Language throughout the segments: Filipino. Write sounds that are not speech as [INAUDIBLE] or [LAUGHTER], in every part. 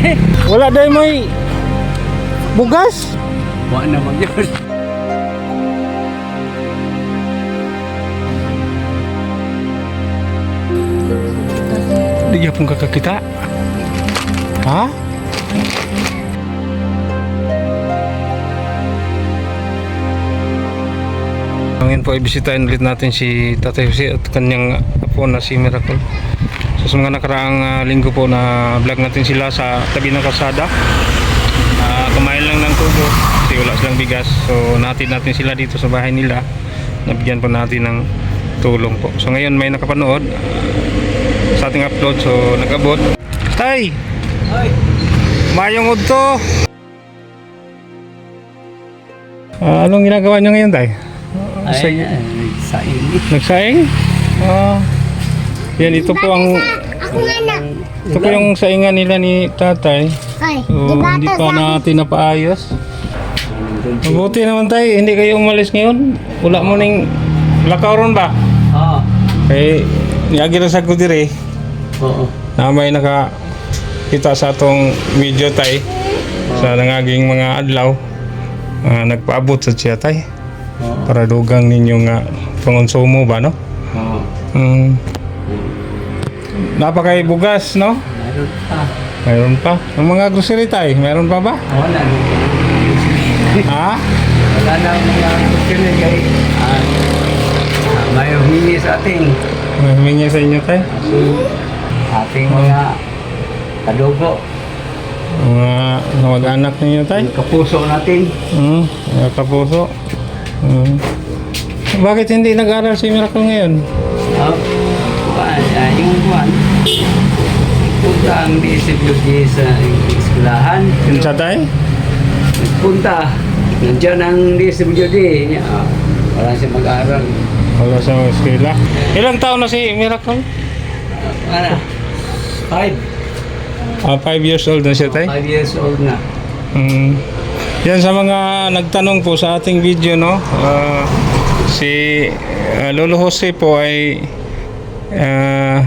[LAUGHS] Wala dahil may bugas. Wala naman yun. Hindi niya pong kakakita. Ha? Ngayon po, ibisitahin ulit natin si Tatay Jose at kanyang apo na si Miracle. So, sa mga nakaraang ah, linggo po na vlog natin sila sa tabi ng kalsada. Ah, kumain lang ng tubo kasi wala silang bigas. So, natin natin sila dito sa bahay nila. Nabigyan po natin ng tulong po. So, ngayon may nakapanood ah, sa ating upload. So, nag-abot. Tay! Ay, Mayong udto! Ah, anong ginagawa niyo ngayon, Tay? ay, ay, sa ini. Nagsaing? Ah. Yan, ito po ang Ako nga na. ito po yung saingan nila ni tatay. Ay, So, hindi pa natin napaayos. Mabuti naman tayo, hindi kayo umalis ngayon. Wala mo ning lakaw ron ba? Oo. Kay niagi na sa ko dire Oo. na may naka kita sa atong video tay sa nangaging mga adlaw. Ah, nagpaabot sa siya tay Oo. para dugang ninyo nga pangonsumo ba no? Oo. Mm. Napakay bugas no? Meron pa. Mayroon pa. Ang mga grocery tay, mayroon pa ba? Wala. Ha? Wala na mga kusin kay ah, ah, may humingi sa ating May humingi sa inyo tay? ating mga kadugo. Mga kamag-anak ninyo tay? Yung kapuso natin. Hmm, mga kapuso. Hmm. Bakit hindi nag-aral si Miracle ngayon? Ah, kuwan, ah, yung kuwan. Ang DSWD sa eskwelahan. Sa tay? Punta. Nandiyan ang DSWD. Niya, ah, wala siya mag-aaral. Wala sa eskwela. Ilang taon na si Miracle? Ano? Five. Ah, five years old na siya tay? Five years old na. Mm. Yan sa mga nagtanong po sa ating video no. ah, si ah, Lolo Jose po ay ah,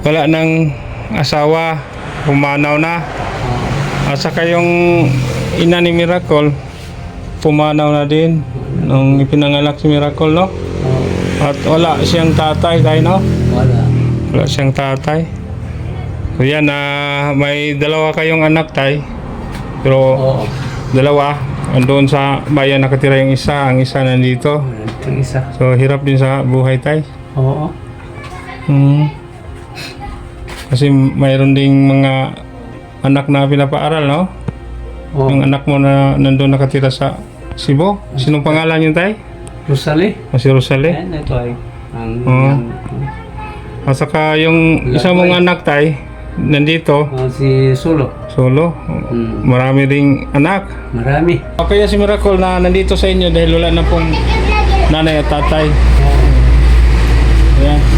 wala nang asawa, pumanaw na. At saka yung ina ni Miracle pumanaw na din nung ipinanganak si Miracle no. At wala siyang tatay tayo no. wala. Wala siyang tatay. So yan, ah, may dalawa kayong anak tay. Pero Oo. dalawa, andun sa bayan nakatira yung isa, ang isa nandito. Ang isa. So hirap din sa buhay tay. Oo. Hmm. Kasi mayroon ding mga anak na pinapaaral, no? Oo. Yung anak mo na nandun nakatira sa Cebu. Sinong pangalan yun tay? Rosale. O si Rosale. Ayan, ito ay ang... Oo. ang- At saka yung isa mong anak tay, nandito, ah, si Sulo. solo. Hmm. Marami ding anak. Marami. Kaya si Miracle na nandito sa inyo dahil wala na pong nanay at tatay. Ayan.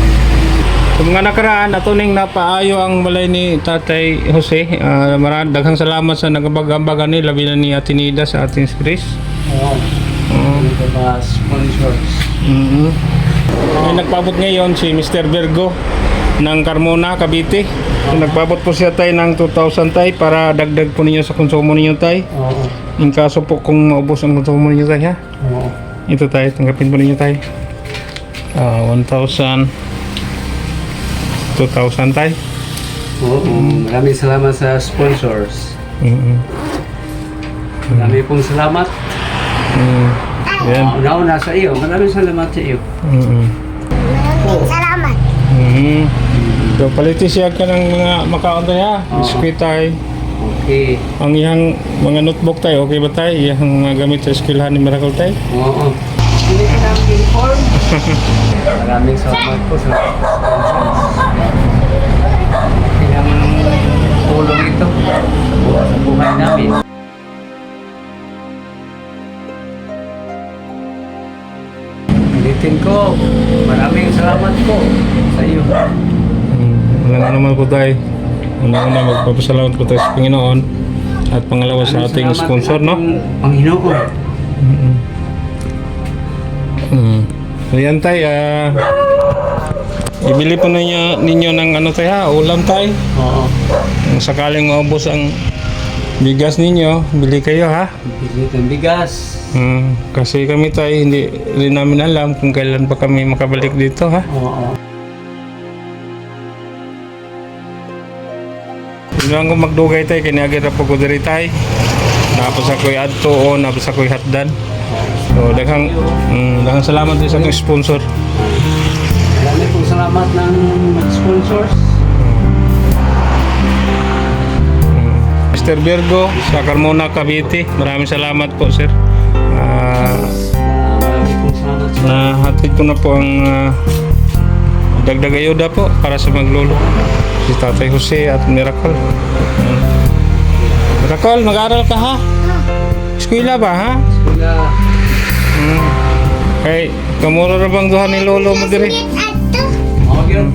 Sa mga nakaraan, atuning napaayo ang balay ni Tatay Jose. Uh, marami, daghang salamat sa nagabag-ambagan ni, labi na ni Atinida sa ating Chris. Oo. Mhm. May nagpabot ngayon si Mr. Virgo ng Carmona, Cavite. So, nagpabot po siya tayo ng 2,000 tay para dagdag po ninyo sa konsumo ninyo tay. Oo. In kaso po kung maubos ang konsumo ninyo tay ha. Oo. Ito tayo, tanggapin po ninyo tayo. Ah, 1,000. 2,000 tayo. Oo. Maraming salamat sa sponsors. Mm-hmm. Marami pong salamat. Mm. Yan. Una-una sa iyo. Maraming salamat sa iyo. Mm-hmm. Maraming salamat. Mm-hmm. So, paliti siya ka ng mga makaon tayo ha. Biskuit tayo. Okay. Ang iyang mga notebook tayo, okay ba tayo? Iyang mga gamit sa eskwelahan ni Miracle tayo? Oo. Hindi ka namin inform. [LAUGHS] Maraming salamat po sa sponsors. Sa buhay namin. Ulitin ko, maraming salamat po sa iyo. Mm. Walang naman po tayo. Una-una magpapasalamat po tayo sa Panginoon. At pangalawa sa ating sponsor, no? Panginoon. Mm. Mm. So yan tay, ah, Ibili po ninyo, ninyo ng ano tayo ha, ulam tayo. Oo. Kung sakaling maubos ang bigas ninyo, bili kayo ha. Bigit ng bigas. Hmm, kasi kami tayo hindi rin namin alam kung kailan pa kami makabalik dito ha. Oo. Lang kung magdugay tayo, kinagira po ko diri tayo. Tapos ako'y adto o tapos ako'y hatdan. So, daghang, mm, daghang salamat din sa atong sponsor. Marami pong salamat ng sponsors. Mr. Virgo sa Carmona, Cavite. Maraming salamat po, sir. Ah, Ah, sa nahatid ko na po ang ah, dagdag ayuda po para sa maglolo. Si Tatay Jose at Miracle. Mm. Miracle, mag-aral ka ha? Eskwela ba ha? Kaya, Mm. Kay, kamuro ra bang duha ni lolo mo? Ato. okay.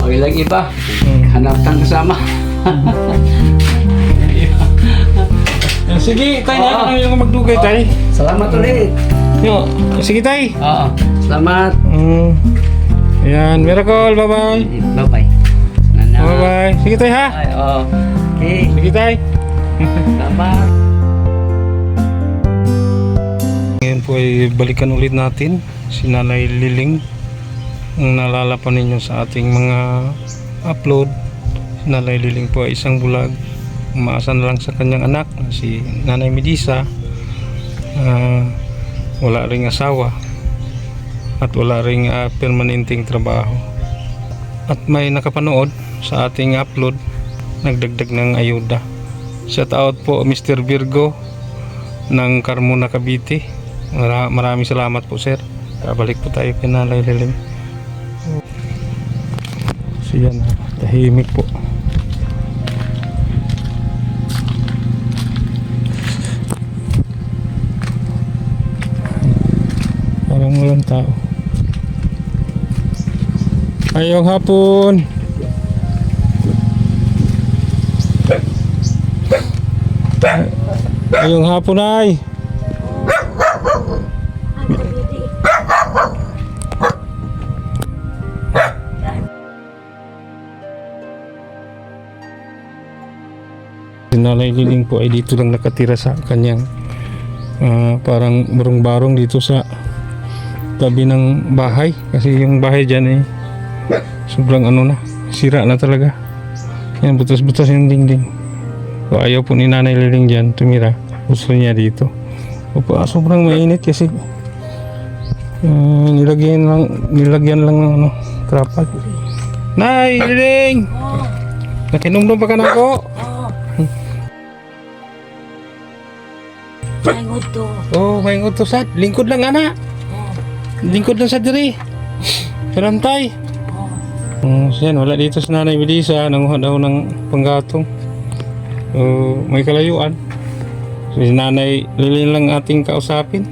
Okay lang iba. Mm. Hanap tang kasama. [LAUGHS] Sige, tay Oo. na ano yung magdugay tay. Salamat ulit. Yo, sige tay. Oo. Salamat. Mm. Yan, miracle, bye-bye. Bye-bye. Nana. Bye-bye. Sige tay ha. Bye. Oo. Okay. Sige tay. Salamat. Ngayon po ay balikan ulit natin si Nanay Liling. Ang naalala pa ninyo sa ating mga upload. Si Nanay Liling po ay isang bulag. Umaasa na lang sa kanyang anak na si Nanay Medisa. Ah, wala ring asawa at wala ring ah, permanenteng trabaho. At may nakapanood sa ating upload nagdagdag ng ayuda. Shout out po Mr. Virgo ng Carmona Cavite. Mara- maraming salamat po sir. Kabalik po tayo kay Nanay Lilim. So yan, ah, tahimik po. Parang walang tao. Ayong hapon. Ayong hapon ay. Si Nanay Liling po ay dito lang nakatira sa kanyang ah, parang barong-barong dito sa tabi ng bahay. Kasi yung bahay dyan eh sobrang ano na sira na talaga. Yan butas-butas yung dingding. So, ayaw po ni Nanay Liling dyan tumira. Gusto niya dito. Opo, ah, sobrang mainit kasi ah, nilagyan lang nilagyan lang ng ano trapal Nay Liling! Nakinumdum pa ka na ako May nguto. Oh, may utosan. Lingkod lang ana. Lingkod lang sa diri. Sarantay. Oh, yan, wala dito sa nanay Melissa. Nanguha daw ng panggatong. So, may kalayuan. So, si nanay Lilin lang ating kausapin.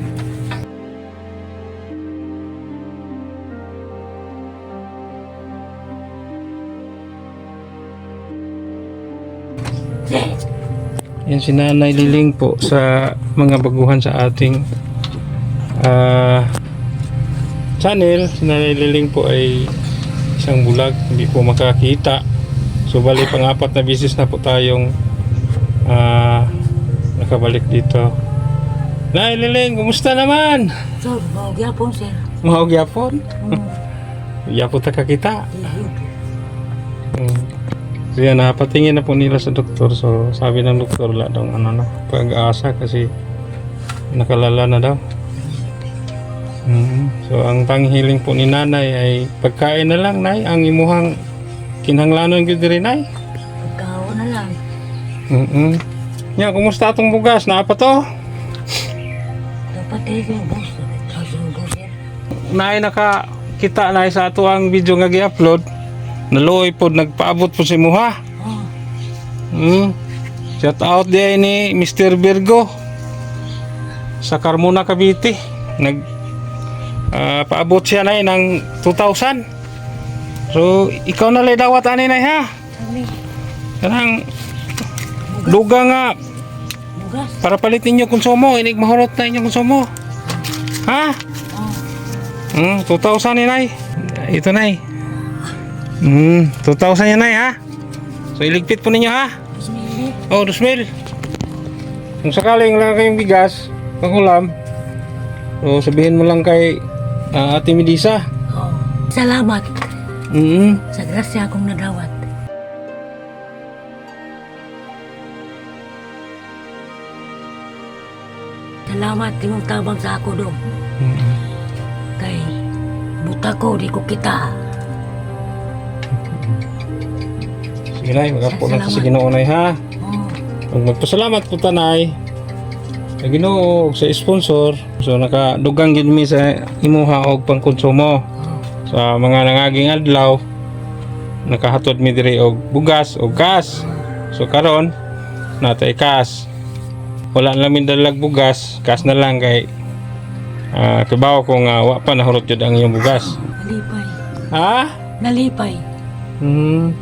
Yan si Nanay Liling po sa mga baguhan sa ating ah, channel. Si Nanay Liling po ay isang bulag, hindi po makakita. So bali pang-apat na bisis na po tayong ah, nakabalik dito. Nanay Liling, kumusta naman? Sir, gyapon sir. Mahog yapon. Yapon ta kakita. Hmm. So yan, napatingin na po nila sa doktor. So sabi ng doktor, wala daw ano na, pag-asa kasi nakalala na daw. Mm. So ang panghiling po ni nanay ay pagkain na lang, nay. Ang imuhang kinanglanon gyud diri nay. Ikaw na lang. Mm Nya, kumusta atong bugas? Naa pa to? Dapat boss sir. Nay nakakita na sa ato ang video nga gi-upload. Naluoy po, nagpaabot po si Muha. Oh, Mm. Shout out din ni Mr. Virgo sa Carmona, Cavite. Nag ah, paabot siya na ng 2,000. So, ikaw na lay dawat ani na ha. Kanang duga nga para palitin niyo konsumo, inig mahurot na inyong konsumo. Ha? Mm, 2,000 ni nay. ito na eh. Hmm, 2,000 yan na ha. So iligpit po ninyo ha. Oh, 2,000. Kung sakaling wala kayong bigas, pangulam, so sabihin mo lang kay ah, Ate Medisa. Oh. Salamat Mm sa grasya akong nadawat. Salamat timong tabang sa ako dong. Kay buta ko di ko kita. Sige na, magapo lang sa Ginoo nay ha. Oh. Pag magpasalamat po tanay sa Ginoo ug sa sponsor. So nakadugang gid mi sa imuha og pangkonsumo. Sa mga nangaging adlaw nakahatod mi diri og bugas og gas. So karon natay kas. Wala na mi dalag bugas, kas na lang kay ah kabaw ko nga wa pa nahurot jud ang iyong bugas. Nalipay. Ha? Nalipay. Hmm.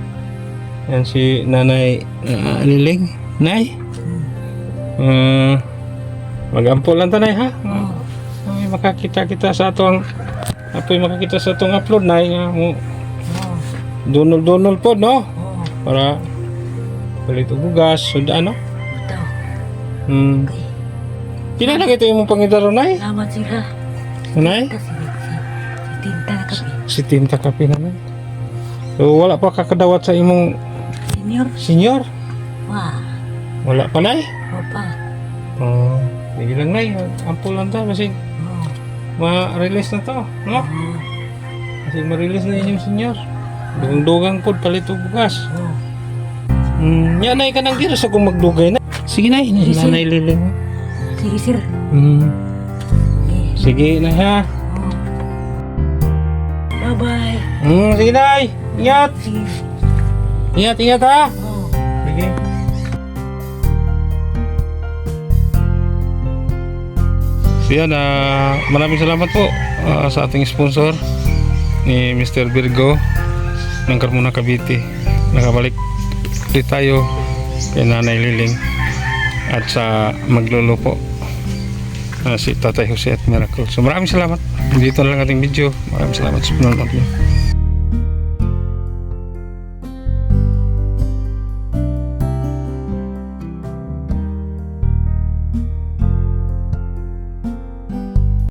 Yan si Nanay uh, Liling. Nay. Hmm. Mag-ampol lang tanay ha. Oh. Ay, makakita kita sa atong apoy makakita sa atong upload na nga mo Oh. dunol-dunol po no Oh. para palit og bugas sud ano Buta. hmm Okay. pila na ito imong pangidaro nay Salamat sila. nay si, Tinta na kami. si tinta kape na nay so wala pa kakadawat sa imong Senior. senior Wah. wala pa nay Opa. oh sige lang nay ampol lang ta kasi Oh. ma-release na to no Oh. kasi ma-release na inyong senior dugang-dugang pod palit og bugas Oh. Hmm, yan ay ka nang dito sa kung magdugay na. Sige na, ini Sige. nanay liling. Sige sir. Okay. sige na ha. Oh. Bye-bye. Hmm, sige na. Ingat. Sige. Ingat, ingat ha. Yan, ah, maraming salamat po ah, sa ating sponsor ni Mr. Virgo ng Carmona Cavite. Nakabalik ulit tayo kay Nanay Liling at sa maglolo po na si Tatay Jose at Miracle. So maraming salamat. Dito na lang ating video. Maraming salamat sa panonood niyo.